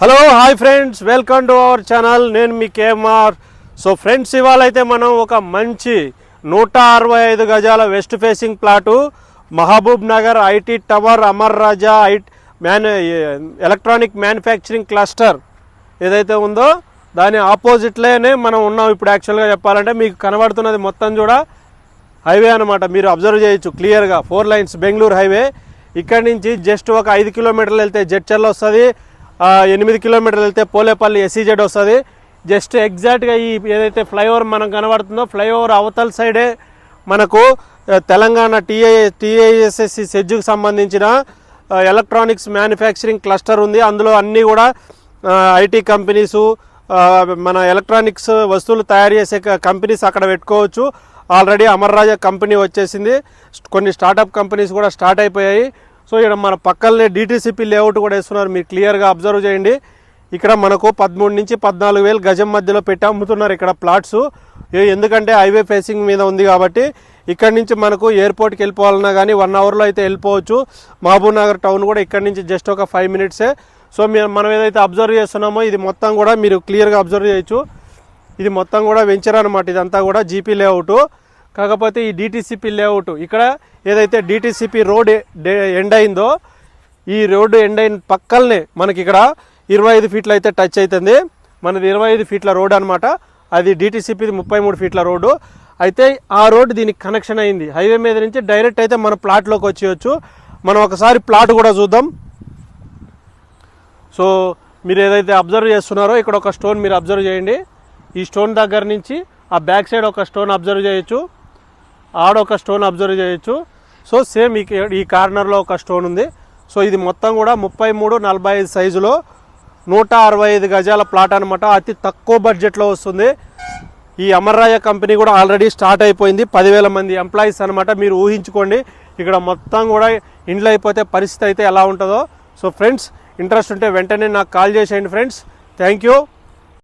Hello hi friends welcome to our channel నేను మీ KMR. So friends ఇవాళ అయితే మనం ఒక మంచి నూట అరవై ఐదు గజాల west facing plot Mahbubnagar IT tower Amara Raja I మ్యాన్ ఎలక్ట్రానిక్ మ్యానుఫ్యాక్చరింగ్ క్లస్టర్ ఏదైతే ఉందో దాని ఆపోజిట్లోనే మనం ఉన్నాం. ఇప్పుడు యాక్చువల్గా చెప్పాలంటే మీకు కనబడుతున్నది మొత్తం కూడా హైవే అనమాట మీరు అబ్జర్వ్ చేయొచ్చు క్లియర్గా ఫోర్ లైన్స్ బెంగళూరు హైవే ఇక్కడి నుంచి జస్ట్ ఒక ఐదు కిలోమీటర్లు వెళ్తే జడ్చర్లో వస్తుంది. ఎనిమిది కిలోమీటర్లు వెళ్తే పోలేపల్లి ఎస్సీజెడ్ వస్తుంది. జస్ట్ ఎగ్జాక్ట్గా ఈ ఏదైతే ఫ్లైఓవర్ మనం కనబడుతుందో ఫ్లైఓవర్ అవతల సైడే మనకు తెలంగాణ టీఐ టీఐఎస్ఎస్సి సెజ్జుకు సంబంధించిన ఎలక్ట్రానిక్స్ మ్యానుఫ్యాక్చరింగ్ క్లస్టర్ ఉంది. అందులో అన్నీ కూడా ఐటీ కంపెనీసు మన ఎలక్ట్రానిక్స్ వస్తువులు తయారు చేసే కంపెనీస్ అక్కడ పెట్టుకోవచ్చు. ఆల్రెడీ అమర్రాజా కంపెనీ వచ్చేసింది. కొన్ని స్టార్టప్ కంపెనీస్ కూడా స్టార్ట్ అయిపోయాయి. సో ఇక్కడ మన పక్కనే డిటీసీపీ లేఅవుట్ కూడా వేస్తున్నారు. మీరు క్లియర్గా అబ్జర్వ్ చేయండి. ఇక్కడ మనకు పదమూడు నుంచి పద్నాలుగు వేలు గజం మధ్యలో పెట్టి అమ్ముతున్నారు ఇక్కడ ప్లాట్స్ ఎందుకంటే హైవే ఫేసింగ్ మీద ఉంది కాబట్టి ఇక్కడ నుంచి మనకు ఎయిర్పోర్ట్కి వెళ్ళిపోవాలన్నా కానీ వన్ అవర్లో అయితే వెళ్ళిపోవచ్చు. మహబూబ్ నగర్ టౌన్ కూడా ఇక్కడ నుంచి జస్ట్ ఒక ఫైవ్ మినిట్సే సో మీరు మనం ఏదైతే అబ్జర్వ్ చేస్తున్నామో ఇది మొత్తం కూడా మీరు క్లియర్గా అబ్జర్వ్ చేయొచ్చు. ఇది మొత్తం కూడా వెంచర్ అనమాట. ఇదంతా కూడా జీపీ లేఅవుట్ కాకపోతే ఈ డిటీసీపీ లేఅవుట్ ఇక్కడ ఏదైతే డిటీసీపీ రోడ్ ఎండ్ అయిందో ఈ రోడ్డు ఎండ్ అయిన పక్కలనే మనకి ఇక్కడ ఇరవై ఐదు ఫీట్లు అయితే టచ్ అవుతుంది మనది ఇరవై ఐదు ఫీట్ల రోడ్ అనమాట అది డిటీసీపీ ముప్పై మూడు ఫీట్ల రోడ్డు అయితే ఆ రోడ్డు దీనికి కనెక్షన్ అయింది. హైవే మీద నుంచి డైరెక్ట్ అయితే మన ప్లాట్లోకి వచ్చేయచ్చు. మనం ఒకసారి ప్లాట్ కూడా చూద్దాం. సో మీరు ఏదైతే అబ్జర్వ్ చేస్తున్నారో ఇక్కడ ఒక స్టోన్ మీరు అబ్జర్వ్ చేయండి. ఈ స్టోన్ దగ్గర నుంచి ఆ బ్యాక్ సైడ్ ఒక స్టోన్ అబ్జర్వ్ చేయొచ్చు. ఆడ ఒక స్టోన్ అబ్జర్వ్ చేయొచ్చు. సో సేమ్ ఈ ఈ కార్నర్లో ఒక స్టోన్ ఉంది. సో ఇది మొత్తం కూడా ముప్పై మూడు నలభై ఐదు సైజులో నూట అరవై ఐదు గజాల ప్లాట్ అనమాట అతి తక్కువ బడ్జెట్లో వస్తుంది. ఈ అమర్రాయ కంపెనీ కూడా ఆల్రెడీ స్టార్ట్ అయిపోయింది. పదివేల మంది ఎంప్లాయీస్ అనమాట మీరు ఊహించుకోండి. ఇక్కడ మొత్తం కూడా ఇండ్లు అయిపోతే పరిస్థితి అయితే ఎలా ఉంటుందో. సో ఫ్రెండ్స్ ఇంట్రెస్ట్ ఉంటే వెంటనే నాకు కాల్ చేసేయండి ఫ్రెండ్స్ థ్యాంక్ యూ